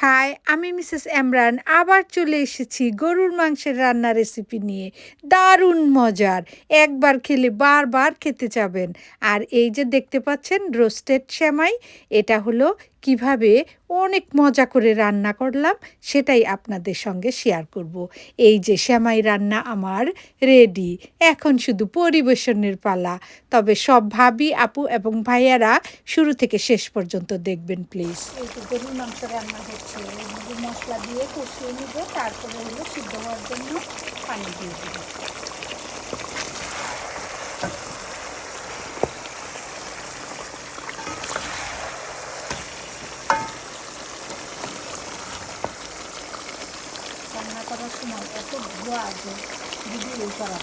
High, আমি Mrs Emran আবার চলে এসেছি গরুর মাংসের রান্না রেসিপি নিয়ে। দারুণ মজার। একবার খেলে বারবার খেতে চাবেন। আর এই যে দেখতে পাচ্ছেন রোস্টেড শ্যামাই এটা হলো কীভাবে অনেক মজা করে রান্না করলাম সেটাই আপনাদের সঙ্গে শেয়ার করব। এই যে শ্যামাই রান্না আমার রেডি এখন শুধু পরিবেশনের পালা। তবে সব ভাবি, আপু এবং ভাইয়ারা শুরু থেকে শেষ পর্যন্ত দেখবেন প্লিজ মাংস রান্না হচ্ছে মশলা দিয়ে কষিয়ে নিব, তারপরে হলো সিদ্ধ হওয়ার জন্য পানি দিয়ে দেব। রান্না করার সময় এত ধোয়া করা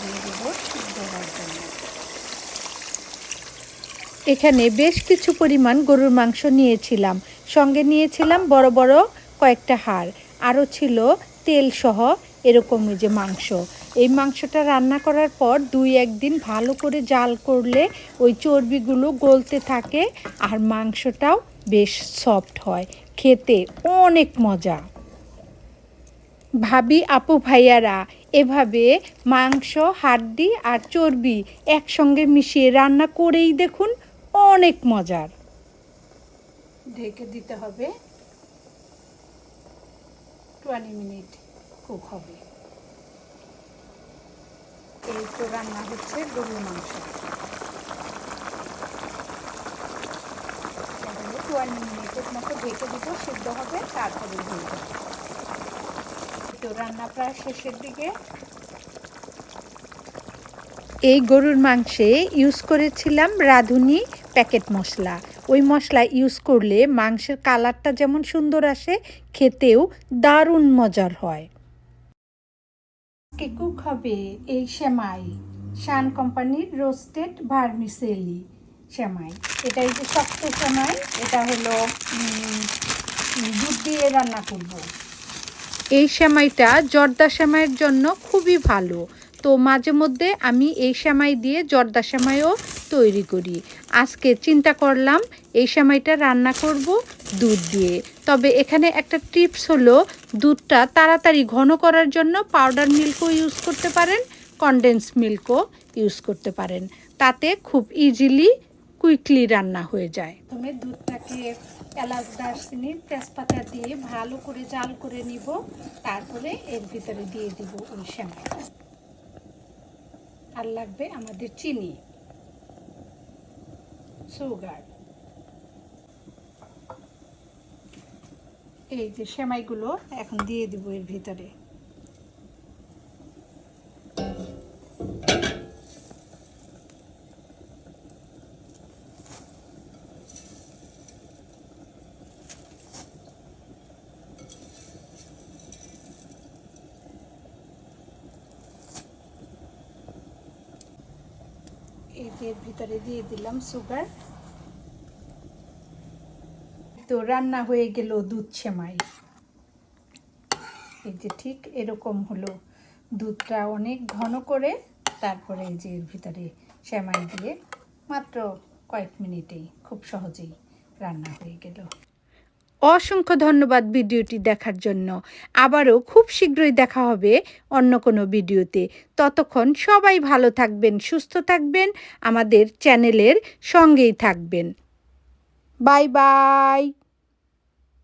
দিয়ে দেবো সিদ্ধ হওয়ার জন্য এখানে বেশ কিছু পরিমাণ গরুর মাংস নিয়েছিলাম। সঙ্গে নিয়েছিলাম বড় বড় কয়েকটা হাড়। আরও ছিল তেল সহ এরকম যে মাংস। এই মাংসটা রান্না করার পর দুই একদিন ভালো করে জাল করলে ওই চর্বিগুলো গলতে থাকে আর মাংসটাও বেশ সফট হয়। খেতে অনেক মজা। ভাবি, আপু, ভাইয়ারা, এভাবে মাংস, হাড্ডি আর চর্বি একসঙ্গে মিশিয়ে রান্না করেই দেখুন অনেক মজার। ঢেকে দিতে হবে। টোয়েন্টি মিনিট কুক হবে। এই তো রান্না হচ্ছে গরুর মাংস। মিনিটের মতো ঢেকে সিদ্ধ হবে, তারপরে তো রান্না প্রায় শেষের দিকে। এই গরুর মাংসে ইউজ করেছিলাম রাঁধুনি প্যাকেট মশলা। ওই মশলা ইউজ করলে মাংসের কালারটা যেমন সুন্দর আসে, খেতেও দারুণ মজার হয়। কুক হবে এই সেমাই। শান কোম্পানির রোস্টেড ভার্মিসেলি সেমাই। এটা যে শক্ত সেমাই, এটা হলো দুধ দিয়ে রান্না করব। এই সেমাইটা জর্দা সেমাইয়ের জন্য খুবই ভালো। তো মাঝে মধ্যে আমি এই সেমাই দিয়ে জর্দা সেমাইও তৈরি করি। আজকে চিন্তা করলাম, এই সেমাইটা রান্না করব দুধ দিয়ে। তবে এখানে একটা টিপস হলো দুধটা তাড়াতাড়ি ঘন করার জন্য পাউডার মিল্কও ইউজ করতে পারেন কনডেন্স মিল্কও ইউজ করতে পারেন। তাতে খুব ইজিলি কুইকলি রান্না হয়ে যায়। প্রথমে দুধটাকে এলাচ দারচিনি তেজপাতা দিয়ে ভালো করে জাল করে নিব, তারপরে এর ভিতরে দিয়ে দিব ওই শ্যামা আর লাগবে আমাদের চিনি সুগার এই যে সেমাইগুলো এখন দিয়ে দিব এর ভিতরে। এর ভিতরে দিয়ে দিলাম সুগার তো রান্না হয়ে গেল দুধ সেমাই। এই যে ঠিক এরকম হলো। দুধটা অনেক ঘন করে তারপরে এই যে এর ভিতরে সেমাই দিয়ে মাত্র কয়েক মিনিটেই খুব সহজেই রান্না হয়ে গেল। অসংখ্য ধন্যবাদ ভিডিওটি দেখার জন্য। আবারও খুব শীঘ্রই দেখা হবে অন্য কোনো ভিডিওতে। ততক্ষণ সবাই ভালো থাকবেন, সুস্থ থাকবেন। আমাদের চ্যানেলের সঙ্গেই থাকবেন। Bye bye